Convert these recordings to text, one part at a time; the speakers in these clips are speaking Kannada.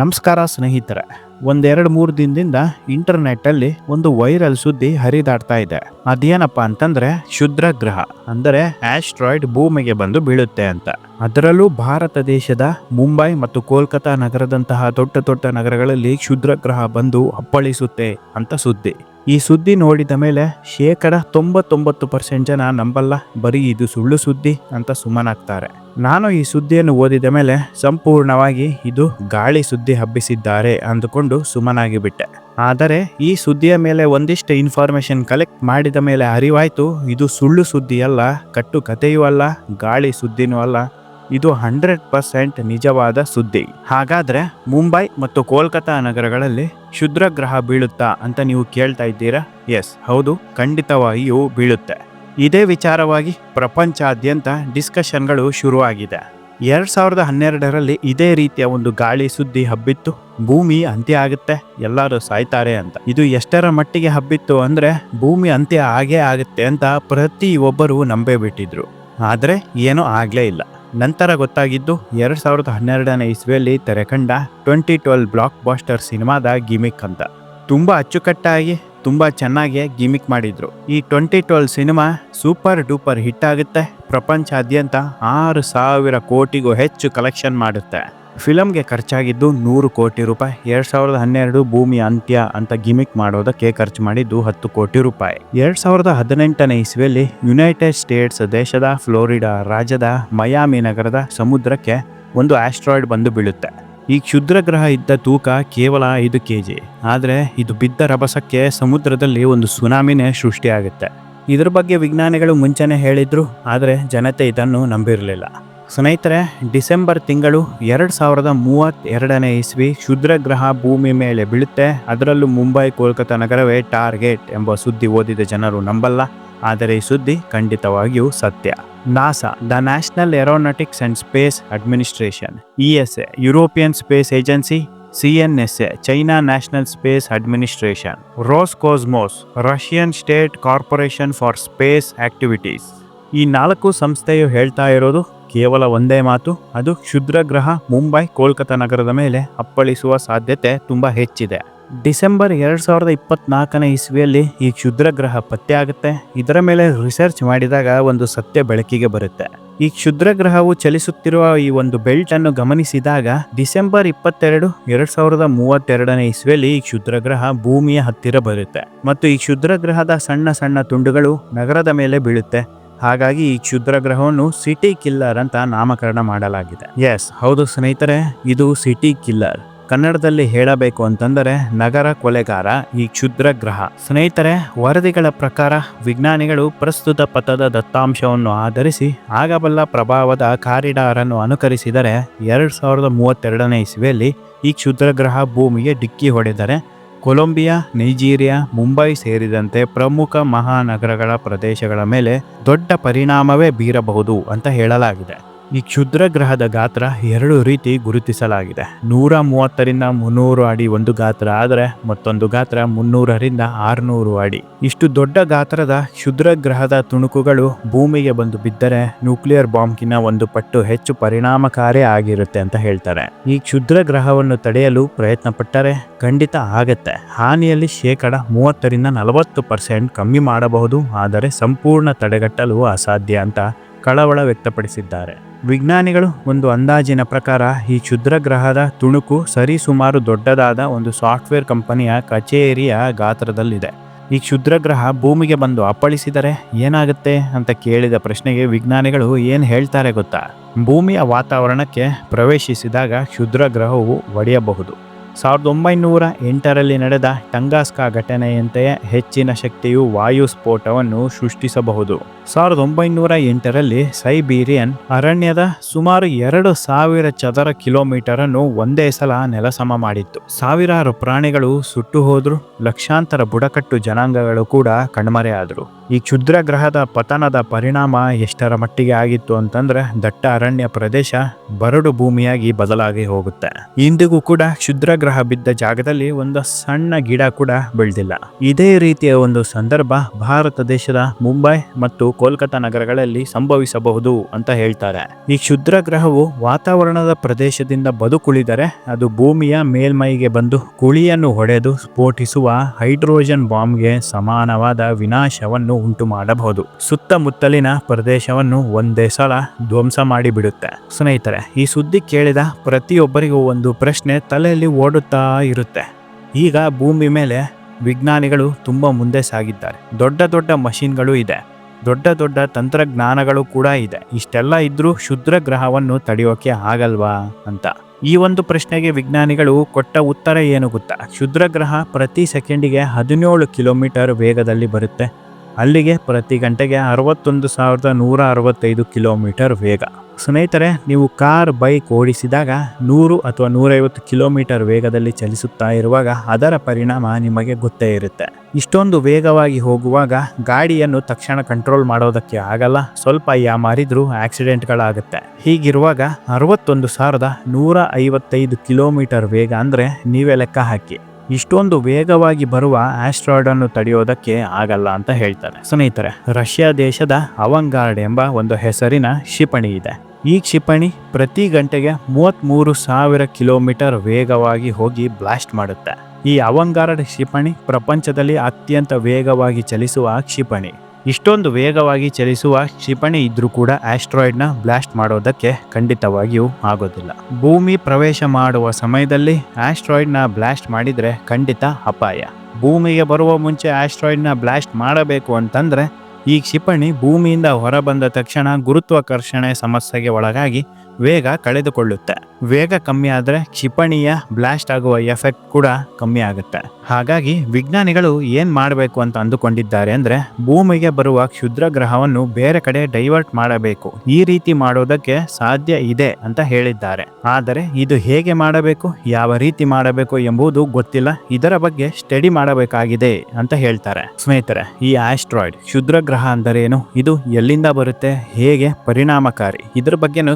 ನಮಸ್ಕಾರ ಸ್ನೇಹಿತರೆ, ಒಂದೆರಡು ಮೂರು ದಿನದಿಂದ ಇಂಟರ್ನೆಟ್ ಅಲ್ಲಿ ಒಂದು ವೈರಲ್ ಸುದ್ದಿ ಹರಿದಾಡ್ತಾ ಇದೆ. ಅದೇನಪ್ಪ ಅಂತಂದ್ರೆ ಕ್ಷುದ್ರ ಗ್ರಹ, ಅಂದರೆ ಆಸ್ಟ್ರಾಯ್ಡ್ ಭೂಮಿಗೆ ಬಂದು ಬೀಳುತ್ತೆ ಅಂತ. ಅದರಲ್ಲೂ ಭಾರತ ದೇಶದ ಮುಂಬೈ ಮತ್ತು ಕೋಲ್ಕತಾ ನಗರದಂತಹ ದೊಡ್ಡ ದೊಡ್ಡ ನಗರಗಳಲ್ಲಿ ಕ್ಷುದ್ರ ಗ್ರಹ ಬಂದು ಅಪ್ಪಳಿಸುತ್ತೆ ಅಂತ ಸುದ್ದಿ. ಈ ಸುದ್ದಿ ನೋಡಿದ ಮೇಲೆ ಶೇಕಡ ತೊಂಬತ್ತೊಂಬತ್ತು ಪರ್ಸೆಂಟ್ ಜನ ನಂಬಲ್ಲ, ಬರೀ ಇದು ಸುಳ್ಳು ಸುದ್ದಿ ಅಂತ ಸುಮ್ಮನಾಗ್ತಾರೆ. ನಾನು ಈ ಸುದ್ದಿಯನ್ನು ಓದಿದ ಮೇಲೆ ಸಂಪೂರ್ಣವಾಗಿ ಇದು ಗಾಳಿ ಸುದ್ದಿ ಹಬ್ಬಿಸಿದ್ದಾರೆ ಅಂದುಕೊಂಡು ಸುಮ್ಮನಾಗಿ ಬಿಟ್ಟೆ ಆದರೆ ಈ ಸುದ್ದಿಯ ಮೇಲೆ ಒಂದಿಷ್ಟು ಇನ್ಫಾರ್ಮೇಶನ್ ಕಲೆಕ್ಟ್ ಮಾಡಿದ ಮೇಲೆ ಅರಿವಾಯ್ತು, ಇದು ಸುಳ್ಳು ಸುದ್ದಿ ಅಲ್ಲ ಕಟ್ಟು ಕಥೆಯೂ ಅಲ್ಲ, ಗಾಳಿ ಸುದ್ದಿನೂ ಅಲ್ಲ ಇದು ಹಂಡ್ರೆಡ್ ಪರ್ಸೆಂಟ್ ನಿಜವಾದ ಸುದ್ದಿ. ಹಾಗಾದ್ರೆ ಮುಂಬೈ ಮತ್ತು ಕೋಲ್ಕತಾ ನಗರಗಳಲ್ಲಿ ಕ್ಷುದ್ರ ಗ್ರಹ ಬೀಳುತ್ತಾ ಅಂತ ನೀವು ಕೇಳ್ತಾ ಇದ್ದೀರಾ? ಎಸ್ ಹೌದು ಖಂಡಿತವಾಗಿಯೂ ಬೀಳುತ್ತೆ. ಇದೇ ವಿಚಾರವಾಗಿ ಪ್ರಪಂಚಾದ್ಯಂತ ಡಿಸ್ಕಷನ್ಗಳು ಶುರುವಾಗಿದೆ. ಎರಡ್ ಸಾವಿರದ ಹನ್ನೆರಡರಲ್ಲಿ ಇದೇ ರೀತಿಯ ಒಂದು ಗಾಳಿ ಸುದ್ದಿ ಹಬ್ಬಿತ್ತು. ಭೂಮಿ ಅಂತ್ಯ ಆಗುತ್ತೆ, ಎಲ್ಲರೂ ಸಾಯ್ತಾರೆ ಅಂತ. ಇದು ಎಷ್ಟರ ಮಟ್ಟಿಗೆ ಹಬ್ಬಿತ್ತು ಅಂದ್ರೆ ಭೂಮಿ ಅಂತ್ಯ ಆಗೇ ಆಗುತ್ತೆ ಅಂತ ಪ್ರತಿ ಒಬ್ಬರು ನಂಬೇ ಬಿಟ್ಟಿದ್ರು. ಆದ್ರೆ ಏನೂ ಆಗಲೇ ಇಲ್ಲ. ನಂತರ ಗೊತ್ತಾಗಿದ್ದು ಎರಡ್ ಸಾವಿರದ ಹನ್ನೆರಡನೇ ಇಸ್ವಿಯಲ್ಲಿ ತೆರೆಕಂಡ ಟ್ವೆಂಟಿ ಟ್ವೆಲ್ ಬ್ಲಾಕ್ ಬಾಸ್ಟರ್ ಸಿನಿಮಾದ ಗಿಮಿಕ್ ಅಂತ. ತುಂಬಾ ಅಚ್ಚುಕಟ್ಟಾಗಿ, ತುಂಬಾ ಚೆನ್ನಾಗಿ ಗಿಮಿಕ್ ಮಾಡಿದ್ರು. ಈ twenty twelve cinema super duper hit ಆಗುತ್ತೆ. ಪ್ರಪಂಚಾದ್ಯಂತ ಆರು ಸಾವಿರ ಕೋಟಿಗೂ ಹೆಚ್ಚು ಕಲೆಕ್ಷನ್ ಮಾಡುತ್ತೆ. ಫಿಲಮ್ಗೆ ಖರ್ಚಾಗಿದ್ದು ನೂರು ಕೋಟಿ ರೂಪಾಯಿ. ಎರಡ್ ಸಾವಿರದ ಹನ್ನೆರಡು ಭೂಮಿ ಅಂತ್ಯ ಅಂತ ಗಿಮಿಕ್ ಮಾಡೋದಕ್ಕೆ ಖರ್ಚು ಮಾಡಿದ್ದು ಹತ್ತು ಕೋಟಿ ರೂಪಾಯಿ. ಎರಡು ಸಾವಿರದ ಹದಿನೆಂಟನೇ ಇಸ್ವಿಯಲ್ಲಿ ಯುನೈಟೆಡ್ ಸ್ಟೇಟ್ಸ್ ದೇಶದ ಫ್ಲೋರಿಡಾ ರಾಜ್ಯದ ಮಯಾಮಿ ನಗರದ ಸಮುದ್ರಕ್ಕೆ ಒಂದು ಆಸ್ಟ್ರಾಯ್ಡ್ ಬಂದು ಬೀಳುತ್ತೆ. ಈ ಕ್ಷುದ್ರ ಗ್ರಹ ಇದ್ದ ತೂಕ ಕೇವಲ ಐದು ಕೆ ಜಿ ಆದರೆ ಇದು ಬಿದ್ದ ರಭಸಕ್ಕೆ ಸಮುದ್ರದಲ್ಲಿ ಒಂದು ಸುನಾಮಿನೇ ಸೃಷ್ಟಿಯಾಗುತ್ತೆ. ಇದರ ಬಗ್ಗೆ ವಿಜ್ಞಾನಿಗಳು ಮುಂಚೆನೆ ಹೇಳಿದ್ರು, ಆದರೆ ಜನತೆ ಇದನ್ನು ನಂಬಿರಲಿಲ್ಲ. ಸ್ನೇಹಿತರೆ, ಡಿಸೆಂಬರ್ ತಿಂಗಳು ಎರಡು ಸಾವಿರದ ಮೂವತ್ತೆರಡನೇ ಇಸ್ವಿ ಕ್ಷುದ್ರ ಗ್ರಹ ಭೂಮಿ ಮೇಲೆ ಬೀಳುತ್ತೆ. ಅದರಲ್ಲೂ ಮುಂಬೈ ಕೋಲ್ಕತ್ತಾ ನಗರವೇ ಟಾರ್ಗೆಟ್ ಎಂಬ ಸುದ್ದಿ ಓದಿದ ಜನರು ನಂಬಲ್ಲ. ಆದರೆ ಈ ಸುದ್ದಿ ಖಂಡಿತವಾಗಿಯೂ ಸತ್ಯ. NASA, the national aeronautics and space administration, E S A, European space agency, C N S A, China national space administration, Roscosmos, Russian state corporation for space activities. ಈ ನಾಲ್ಕು ಸಂಸ್ಥೆಯು ಹೇಳ್ತಾ ಇರೋದು ಕೇವಲ ಒಂದೇ ಮಾತು, ಅದು ಕ್ಷುದ್ರ ಗ್ರಹ ಮುಂಬೈ, ಕೋಲ್ಕತಾ ನಗರದ ಮೇಲೆ ಅಪ್ಪಳಿಸುವ ಸಾಧ್ಯತೆ ತುಂಬಾ ಹೆಚ್ಚಿದೆ. ಡಿಸೆಂಬರ್ ಎರಡು ಸಾವಿರದ ಇಪ್ಪತ್ನಾಲ್ಕನೇ ಇಸ್ವಿಯಲ್ಲಿ ಈ ಕ್ಷುದ್ರ ಗ್ರಹ ಪತ್ತೆ ಆಗುತ್ತೆ. ಇದರ ಮೇಲೆ ರಿಸರ್ಚ್ ಮಾಡಿದಾಗ ಒಂದು ಸತ್ಯ ಬೆಳಕಿಗೆ ಬರುತ್ತೆ. ಈ ಕ್ಷುದ್ರ ಗ್ರಹವು ಚಲಿಸುತ್ತಿರುವ ಈ ಒಂದು ಬೆಲ್ಟ್ ಅನ್ನು ಗಮನಿಸಿದಾಗ ಡಿಸೆಂಬರ್ ಇಪ್ಪತ್ತೆರಡು, ಎರಡ್ ಸಾವಿರದ ಮೂವತ್ತೆರಡನೇ ಇಸ್ವಿಯಲ್ಲಿ ಈ ಕ್ಷುದ್ರಗ್ರಹ ಭೂಮಿಯ ಹತ್ತಿರ ಬರುತ್ತೆ. ಮತ್ತು ಈ ಕ್ಷುದ್ರ ಗ್ರಹದ ಸಣ್ಣ ಸಣ್ಣ ತುಂಡುಗಳು ನಗರದ ಮೇಲೆ ಬೀಳುತ್ತೆ. ಹಾಗಾಗಿ ಈ ಕ್ಷುದ್ರ ಗ್ರಹವನ್ನು ಸಿಟಿ ಕಿಲ್ಲರ್ ಅಂತ ನಾಮಕರಣ ಮಾಡಲಾಗಿದೆ. ಎಸ್ ಹೌದು ಸ್ನೇಹಿತರೆ, ಇದು ಸಿಟಿ ಕಿಲ್ಲರ್. ಕನ್ನಡದಲ್ಲಿ ಹೇಳಬೇಕು ಅಂತಂದರೆ ನಗರ ಕೊಲೆಗಾರ ಈ ಕ್ಷುದ್ರ ಗ್ರಹ. ಸ್ನೇಹಿತರೆ, ವರದಿಗಳ ಪ್ರಕಾರ ವಿಜ್ಞಾನಿಗಳು ಪ್ರಸ್ತುತ ಪಥದ ದತ್ತಾಂಶವನ್ನು ಆಧರಿಸಿ ಆಗಬಲ್ಲ ಪ್ರಭಾವದ ಕಾರಿಡಾರ್ ಅನ್ನು ಅನುಕರಿಸಿದರೆ ಎರಡ್ ಸಾವಿರದ ಮೂವತ್ತೆರಡನೇ ಇಸ್ವಿಯಲ್ಲಿ ಈ ಕ್ಷುದ್ರ ಗ್ರಹ ಭೂಮಿಗೆ ಡಿಕ್ಕಿ ಹೊಡೆದರೆ ಕೊಲಂಬಿಯಾ ನೈಜೀರಿಯಾ ಮುಂಬೈ ಸೇರಿದಂತೆ ಪ್ರಮುಖ ಮಹಾನಗರಗಳ ಪ್ರದೇಶಗಳ ಮೇಲೆ ದೊಡ್ಡ ಪರಿಣಾಮವೇ ಬೀರಬಹುದು ಅಂತ ಹೇಳಲಾಗಿದೆ. ಈ ಕ್ಷುದ್ರ ಗ್ರಹದ ಗಾತ್ರ ಎರಡು ರೀತಿ ಗುರುತಿಸಲಾಗಿದೆ. ನೂರ ಮೂವತ್ತರಿಂದ ಮುನ್ನೂರು ಅಡಿ ಒಂದು ಗಾತ್ರ ಆದರೆ ಮತ್ತೊಂದು ಗಾತ್ರ ಮುನ್ನೂರರಿಂದ ಆರುನೂರು ಅಡಿ. ಇಷ್ಟು ದೊಡ್ಡ ಗಾತ್ರದ ಕ್ಷುದ್ರ ಗ್ರಹದ ತುಣುಕುಗಳು ಭೂಮಿಗೆ ಬಂದು ಬಿದ್ದರೆ ನ್ಯೂಕ್ಲಿಯರ್ ಬಾಂಬ್ಗಿನ ಒಂದು ಪಟ್ಟು ಹೆಚ್ಚು ಪರಿಣಾಮಕಾರಿ ಆಗಿರುತ್ತೆ ಅಂತ ಹೇಳ್ತಾರೆ. ಈ ಕ್ಷುದ್ರ ಗ್ರಹವನ್ನು ತಡೆಯಲು ಪ್ರಯತ್ನ ಪಟ್ಟರೆ ಖಂಡಿತ ಆಗತ್ತೆ. ಹಾನಿಯಲ್ಲಿ ಶೇಕಡ ಮೂವತ್ತರಿಂದ ನಲವತ್ತು ಪರ್ಸೆಂಟ್ ಕಮ್ಮಿ ಮಾಡಬಹುದು, ಆದರೆ ಸಂಪೂರ್ಣ ತಡೆಗಟ್ಟಲು ಅಸಾಧ್ಯ ಅಂತ ಕಳವಳ ವ್ಯಕ್ತಪಡಿಸಿದ್ದಾರೆ. ವಿಜ್ಞಾನಿಗಳು ಒಂದು ಅಂದಾಜಿನ ಪ್ರಕಾರ ಈ ಕ್ಷುದ್ರ ಗ್ರಹದ ತುಣುಕು ಸರಿಸುಮಾರು ದೊಡ್ಡದಾದ ಒಂದು ಸಾಫ್ಟ್ವೇರ್ ಕಂಪನಿಯ ಕಚೇರಿಯ ಗಾತ್ರದಲ್ಲಿದೆ. ಈ ಕ್ಷುದ್ರ ಗ್ರಹ ಭೂಮಿಗೆ ಬಂದು ಅಪ್ಪಳಿಸಿದರೆ ಏನಾಗುತ್ತೆ ಅಂತ ಕೇಳಿದ ಪ್ರಶ್ನೆಗೆ ವಿಜ್ಞಾನಿಗಳು ಏನು ಹೇಳ್ತಾರೆ ಗೊತ್ತಾ? ಭೂಮಿಯ ವಾತಾವರಣಕ್ಕೆ ಪ್ರವೇಶಿಸಿದಾಗ ಕ್ಷುದ್ರ ಗ್ರಹವು ಒಡೆಯಬಹುದು. ಸಾವಿರದ ಒಂಬೈನೂರ ಎಂಟರಲ್ಲಿ ನಡೆದ ಟಂಗಾಸ್ಕಾ ಘಟನೆಯಂತೆಯೇ ಹೆಚ್ಚಿನ ಶಕ್ತಿಯು ವಾಯು ಸ್ಫೋಟವನ್ನು ಸೃಷ್ಟಿಸಬಹುದು. ಸಾವಿರದ ಒಂಬೈನೂರ ಎಂಟರಲ್ಲಿ ಸೈಬೀರಿಯನ್ ಅರಣ್ಯದ ಸುಮಾರು ಎರಡು ಸಾವಿರ ಚದರ ಕಿಲೋಮೀಟರ್ ಅನ್ನು ಒಂದೇ ಸಲ ನೆಲಸಮ ಮಾಡಿತ್ತು. ಸಾವಿರಾರು ಪ್ರಾಣಿಗಳು ಸುಟ್ಟು ಹೋದ್ರು, ಲಕ್ಷಾಂತರ ಬುಡಕಟ್ಟು ಜನಾಂಗಗಳು ಕೂಡ ಕಣ್ಮರೆಯಾದರು. ಈ ಕ್ಷುದ್ರ ಗ್ರಹದ ಪತನದ ಪರಿಣಾಮ ಎಷ್ಟರ ಮಟ್ಟಿಗೆ ಆಗಿತ್ತು ಅಂತಂದ್ರೆ ದಟ್ಟ ಅರಣ್ಯ ಪ್ರದೇಶ ಬರಡು ಭೂಮಿಯಾಗಿ ಬದಲಾಗಿ ಹೋಗುತ್ತೆ. ಇಂದಿಗೂ ಕೂಡ ಕ್ಷುದ್ರ ಗ್ರಹ ಬಿದ್ದ ಜಾಗದಲ್ಲಿ ಒಂದು ಸಣ್ಣ ಗಿಡ ಕೂಡ ಬೆಳೆದಿಲ್ಲ. ಇದೇ ರೀತಿಯ ಒಂದು ಸಂದರ್ಭ ಭಾರತ ದೇಶದ ಮುಂಬೈ ಮತ್ತು ಕೋಲ್ಕತ್ತಾ ನಗರಗಳಲ್ಲಿ ಸಂಭವಿಸಬಹುದು ಅಂತ ಹೇಳ್ತಾರೆ. ಈ ಕ್ಷುದ್ರ ಗ್ರಹವು ವಾತಾವರಣದ ಪ್ರದೇಶದಿಂದ ಬದುಕುಳಿದರೆ ಅದು ಭೂಮಿಯ ಮೇಲ್ಮೈಗೆ ಬಂದು ಕುಳಿಯನ್ನು ಹೊಡೆದು ಸ್ಫೋಟಿಸುವ ಹೈಡ್ರೋಜನ್ ಬಾಂಬ್ಗೆ ಸಮಾನವಾದ ವಿನಾಶವನ್ನು ಉಂಟು ಮಾಡಬಹುದು ಸುತ್ತಮುತ್ತಲಿನ ಪ್ರದೇಶವನ್ನು ಒಂದೇ ಸಲ ಧ್ವಂಸ ಮಾಡಿಬಿಡುತ್ತೆ. ಸ್ನೇಹಿತರೆ, ಈ ಸುದ್ದಿ ಕೇಳಿದ ಪ್ರತಿಯೊಬ್ಬರಿಗೂ ಒಂದು ಪ್ರಶ್ನೆ ತಲೆಯಲ್ಲಿ ಓಡುತ್ತಾ ಇರುತ್ತೆ. ಈಗ ಭೂಮಿ ಮೇಲೆ ವಿಜ್ಞಾನಿಗಳು ತುಂಬ ಮುಂದೆ ಸಾಗಿದ್ದಾರೆ. ದೊಡ್ಡ ದೊಡ್ಡ ಮಷಿನ್ಗಳು ಇದೆ. ದೊಡ್ಡ ದೊಡ್ಡ ತಂತ್ರಜ್ಞಾನಗಳು ಕೂಡ ಇದೆ. ಇಷ್ಟೆಲ್ಲ ಇದ್ರೂ ಕ್ಷುದ್ರ ಗ್ರಹವನ್ನು ತಡೆಯೋಕೆ ಆಗಲ್ವಾ ಅಂತ. ಈ ಒಂದು ಪ್ರಶ್ನೆಗೆ ವಿಜ್ಞಾನಿಗಳು ಕೊಟ್ಟ ಉತ್ತರ ಏನು ಗೊತ್ತಾ? ಕ್ಷುದ್ರ ಗ್ರಹ ಪ್ರತಿ ಸೆಕೆಂಡಿಗೆ ಹದಿನೇಳು ಕಿಲೋಮೀಟರ್ ವೇಗದಲ್ಲಿ ಬರುತ್ತೆ. ಅಲ್ಲಿಗೆ ಪ್ರತಿ ಗಂಟೆಗೆ ಅರವತ್ತೊಂದು ಸಾವಿರದ ನೂರ ಅರವತ್ತೈದು ಕಿಲೋಮೀಟರ್ ವೇಗ. ಸ್ನೇಹಿತರೆ, ನೀವು ಕಾರ್, ಬೈಕ್ ಓಡಿಸಿದಾಗ ನೂರು ಅಥವಾ ನೂರೈವತ್ತು ಕಿಲೋಮೀಟರ್ ವೇಗದಲ್ಲಿ ಚಲಿಸುತ್ತಾ ಇರುವಾಗ ಅದರ ಪರಿಣಾಮ ನಿಮಗೆ ಗೊತ್ತೇ ಇರುತ್ತೆ. ಇಷ್ಟೊಂದು ವೇಗವಾಗಿ ಹೋಗುವಾಗ ಗಾಡಿಯನ್ನು ತಕ್ಷಣ ಕಂಟ್ರೋಲ್ ಮಾಡೋದಕ್ಕೆ ಆಗಲ್ಲ. ಸ್ವಲ್ಪ ಯಾ ಮಾರಿದ್ರೂ ಆಕ್ಸಿಡೆಂಟ್ಗಳಾಗುತ್ತೆ. ಹೀಗಿರುವಾಗ ಅರವತ್ತೊಂದು ಸಾವಿರದ ನೂರ ಐವತ್ತೈದು ಕಿಲೋಮೀಟರ್ ವೇಗ ಅಂದರೆ ನೀವೇ ಲೆಕ್ಕ ಹಾಕಿ. ಇಷ್ಟೊಂದು ವೇಗವಾಗಿ ಬರುವ ಆಸ್ಟ್ರಾಯ್ಡ್ ಅನ್ನು ತಡೆಯೋದಕ್ಕೆ ಆಗಲ್ಲ ಅಂತ ಹೇಳ್ತಾರೆ. ಸ್ನೇಹಿತರೆ, ರಷ್ಯಾ ದೇಶದ ಅವಂಗಾರ್ಡ್ ಎಂಬ ಒಂದು ಹೆಸರಿನ ಕ್ಷಿಪಣಿ ಇದೆ. ಈ ಕ್ಷಿಪಣಿ ಪ್ರತಿ ಗಂಟೆಗೆ ಮೂವತ್ತ್ಮೂರು ಸಾವಿರ ಕಿಲೋಮೀಟರ್ ವೇಗವಾಗಿ ಹೋಗಿ ಬ್ಲಾಸ್ಟ್ ಮಾಡುತ್ತೆ. ಈ ಅವಂಗಾರ್ಡ್ ಕ್ಷಿಪಣಿ ಪ್ರಪಂಚದಲ್ಲಿ ಅತ್ಯಂತ ವೇಗವಾಗಿ ಚಲಿಸುವ ಕ್ಷಿಪಣಿ. ಇಷ್ಟೊಂದು ವೇಗವಾಗಿ ಚಲಿಸುವ ಕ್ಷಿಪಣಿ ಇದ್ರೂ ಕೂಡ ಆಸ್ಟ್ರಾಯ್ಡ್ನ ಬ್ಲಾಸ್ಟ್ ಮಾಡೋದಕ್ಕೆ ಖಂಡಿತವಾಗಿಯೂ ಆಗೋದಿಲ್ಲ. ಭೂಮಿ ಪ್ರವೇಶ ಮಾಡುವ ಸಮಯದಲ್ಲಿ ಆಸ್ಟ್ರಾಯ್ಡ್ನ ಬ್ಲಾಸ್ಟ್ ಮಾಡಿದರೆ ಖಂಡಿತ ಅಪಾಯ. ಭೂಮಿಗೆ ಬರುವ ಮುಂಚೆ ಆಸ್ಟ್ರಾಯ್ಡ್ನ ಬ್ಲಾಸ್ಟ್ ಮಾಡಬೇಕು ಅಂತಂದ್ರೆ ಈ ಕ್ಷಿಪಣಿ ಭೂಮಿಯಿಂದ ಹೊರಬಂದ ತಕ್ಷಣ ಗುರುತ್ವಾಕರ್ಷಣೆ ಸಮಸ್ಯೆಗೆ ಒಳಗಾಗಿ ವೇಗ ಕಳೆದುಕೊಳ್ಳುತ್ತೆ. ವೇಗ ಕಮ್ಮಿ ಆದರೆ ಕ್ಷಿಪಣಿಯ ಬ್ಲಾಸ್ಟ್ ಆಗುವ ಎಫೆಕ್ಟ್ ಕೂಡ ಕಮ್ಮಿ ಆಗುತ್ತೆ. ಹಾಗಾಗಿ ವಿಜ್ಞಾನಿಗಳು ಏನ್ ಮಾಡಬೇಕು ಅಂತ ಅಂದುಕೊಂಡಿದ್ದಾರೆ ಅಂದ್ರೆ ಭೂಮಿಗೆ ಬರುವ ಕ್ಷುದ್ರ ಗ್ರಹವನ್ನು ಬೇರೆ ಕಡೆ ಡೈವರ್ಟ್ ಮಾಡಬೇಕು. ಈ ರೀತಿ ಮಾಡೋದಕ್ಕೆ ಸಾಧ್ಯ ಇದೆ ಅಂತ ಹೇಳಿದ್ದಾರೆ. ಆದರೆ ಇದು ಹೇಗೆ ಮಾಡಬೇಕು, ಯಾವ ರೀತಿ ಮಾಡಬೇಕು ಎಂಬುದು ಗೊತ್ತಿಲ್ಲ. ಇದರ ಬಗ್ಗೆ ಸ್ಟಡಿ ಮಾಡಬೇಕಾಗಿದೆ ಅಂತ ಹೇಳ್ತಾರೆ. ಸ್ನೇಹಿತರೆ, ಈ ಆಸ್ಟ್ರಾಯ್ಡ್ ಕ್ಷುದ್ರ ಗ್ರಹ ಅಂದರೇನು? ಇದು ಎಲ್ಲಿಂದ ಬರುತ್ತೆ? ಹೇಗೆ ಪರಿಣಾಮಕಾರಿ? ಇದ್ರ ಬಗ್ಗೆನೂ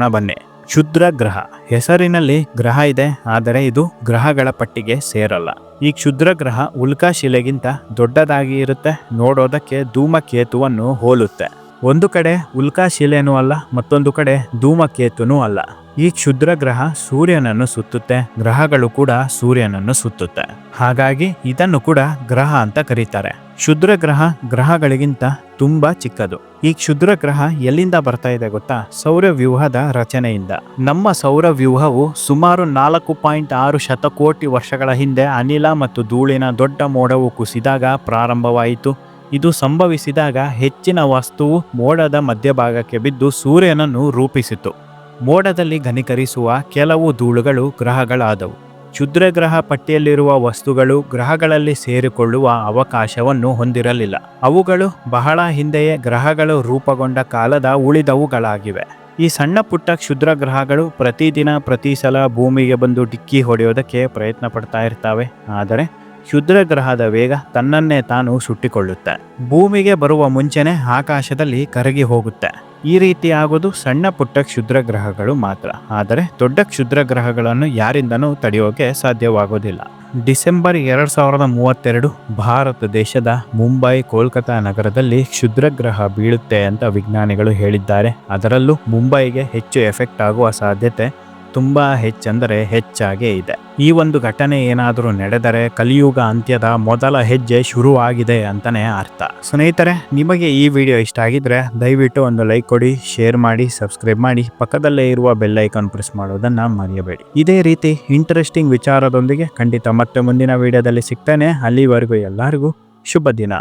ತಿಳಿದುಬಿಡೋಣ ಬನ್ನಿ. ಕ್ಷುದ್ರ ಗ್ರಹ. ಹೆಸರಿನಲ್ಲಿ ಗ್ರಹ ಇದೆ, ಆದರೆ ಇದು ಗ್ರಹಗಳ ಪಟ್ಟಿಗೆ ಸೇರಲ್ಲ. ಈ ಕ್ಷುದ್ರ ಗ್ರಹ ಉಲ್ಕಾ ಶಿಲೆಗಿಂತ ದೊಡ್ಡದಾಗಿ ಇರುತ್ತೆ, ನೋಡೋದಕ್ಕೆ ಧೂಮಕೇತುವನ್ನು ಹೋಲುತ್ತೆ. ಒಂದು ಕಡೆ ಉಲ್ಕಾಶಿಲೆಯೂ ಅಲ್ಲ, ಮತ್ತೊಂದು ಕಡೆ ಧೂಮಕೇತುನೂ ಅಲ್ಲ. ಈ ಕ್ಷುದ್ರ ಗ್ರಹ ಸೂರ್ಯನನ್ನು ಸುತ್ತುತ್ತೆ, ಗ್ರಹಗಳು ಕೂಡ ಸೂರ್ಯನನ್ನು ಸುತ್ತುತ್ತೆ. ಹಾಗಾಗಿ ಇದನ್ನು ಕೂಡ ಗ್ರಹ ಅಂತ ಕರೀತಾರೆ. ಕ್ಷುದ್ರ ಗ್ರಹ ಗ್ರಹಗಳಿಗಿಂತ ತುಂಬಾ ಚಿಕ್ಕದು. ಈ ಕ್ಷುದ್ರ ಗ್ರಹ ಎಲ್ಲಿಂದ ಬರ್ತಾ ಇದೆ ಗೊತ್ತಾ? ಸೌರವ್ಯೂಹದ ರಚನೆಯಿಂದ. ನಮ್ಮ ಸೌರವ್ಯೂಹವು ಸುಮಾರು ನಾಲ್ಕು ಪಾಯಿಂಟ್ ಆರು ಶತಕೋಟಿ ವರ್ಷಗಳ ಹಿಂದೆ ಅನಿಲ ಮತ್ತು ಧೂಳಿನ ದೊಡ್ಡ ಮೋಡವು ಕುಸಿದಾಗ ಪ್ರಾರಂಭವಾಯಿತು. ಇದು ಸಂಭವಿಸಿದಾಗ ಹೆಚ್ಚಿನ ವಸ್ತುವು ಮೋಡದ ಮಧ್ಯಭಾಗಕ್ಕೆ ಬಿದ್ದು ಸೂರ್ಯನನ್ನು ರೂಪಿಸಿತು. ಮೋಡದಲ್ಲಿ ಘನೀಕರಿಸುವ ಕೆಲವು ಧೂಳುಗಳು ಗ್ರಹಗಳಾದವು. ಕ್ಷುದ್ರಗ್ರಹ ಪಟ್ಟಿಯಲ್ಲಿರುವ ವಸ್ತುಗಳು ಗ್ರಹಗಳಲ್ಲಿ ಸೇರಿಕೊಳ್ಳುವ ಅವಕಾಶವನ್ನು ಹೊಂದಿರಲಿಲ್ಲ. ಅವುಗಳು ಬಹಳ ಹಿಂದೆಯೇ ಗ್ರಹಗಳು ರೂಪುಗೊಂಡ ಕಾಲದ ಉಳಿದವುಗಳಾಗಿವೆ. ಈ ಸಣ್ಣ ಪುಟ್ಟ ಕ್ಷುದ್ರ ಗ್ರಹಗಳು ಪ್ರತಿದಿನ ಪ್ರತಿ ಸಲ ಭೂಮಿಗೆ ಬಂದು ಡಿಕ್ಕಿ ಹೊಡೆಯೋದಕ್ಕೆ ಪ್ರಯತ್ನ ಪಡ್ತಾ ಇರ್ತವೆ. ಆದರೆ ಕ್ಷುದ್ರ ಗ್ರಹದ ವೇಗ ತನ್ನನ್ನೇ ತಾನು ಸುಟ್ಟಿಕೊಳ್ಳುತ್ತೆ. ಭೂಮಿಗೆ ಬರುವ ಮುಂಚೆನೆ ಆಕಾಶದಲ್ಲಿ ಕರಗಿ ಹೋಗುತ್ತೆ. ಈ ರೀತಿ ಆಗೋದು ಸಣ್ಣ ಪುಟ್ಟ ಕ್ಷುದ್ರ ಗ್ರಹಗಳು ಮಾತ್ರ. ಆದರೆ ದೊಡ್ಡ ಕ್ಷುದ್ರ ಗ್ರಹಗಳನ್ನು ಯಾರಿಂದನೂ ತಡೆಯೋಕೆ ಸಾಧ್ಯವಾಗೋದಿಲ್ಲ. ಡಿಸೆಂಬರ್ ಎರಡ್ ಸಾವಿರದ ಮೂವತ್ತೆರಡು ಭಾರತ ದೇಶದ ಮುಂಬೈ, ಕೋಲ್ಕತಾ ನಗರದಲ್ಲಿ ಕ್ಷುದ್ರಗ್ರಹ ಬೀಳುತ್ತೆ ಅಂತ ವಿಜ್ಞಾನಿಗಳು ಹೇಳಿದ್ದಾರೆ. ಅದರಲ್ಲೂ ಮುಂಬೈಗೆ ಹೆಚ್ಚು ಎಫೆಕ್ಟ್ ಆಗುವ ಸಾಧ್ಯತೆ ತುಂಬಾ ಹೆಚ್ಚೆಂದರೆ ಹೆಚ್ಚಾಗೇ ಇದೆ. ಈ ಒಂದು ಘಟನೆ ಏನಾದರೂ ನಡೆದರೆ ಕಲಿಯುಗ ಅಂತ್ಯದ ಮೊದಲ ಹೆಜ್ಜೆ ಶುರುವಾಗಿದೆ ಅಂತಲೇ ಅರ್ಥ. ಸ್ನೇಹಿತರೆ, ನಿಮಗೆ ಈ ವಿಡಿಯೋ ಇಷ್ಟ ಆಗಿದ್ರೆ ದಯವಿಟ್ಟು ಒಂದು ಲೈಕ್ ಕೊಡಿ, ಶೇರ್ ಮಾಡಿ, ಸಬ್ಸ್ಕ್ರೈಬ್ ಮಾಡಿ. ಪಕ್ಕದಲ್ಲೇ ಇರುವ ಬೆಲ್ ಐಕಾನ್ ಪ್ರೆಸ್ ಮಾಡೋದನ್ನು ಮರೆಯಬೇಡಿ. ಇದೇ ರೀತಿ ಇಂಟ್ರೆಸ್ಟಿಂಗ್ ವಿಚಾರದೊಂದಿಗೆ ಖಂಡಿತ ಮತ್ತೆ ಮುಂದಿನ ವಿಡಿಯೋದಲ್ಲಿ ಸಿಗ್ತೇನೆ. ಅಲ್ಲಿವರೆಗೂ ಎಲ್ಲರಿಗೂ ಶುಭ ದಿನ.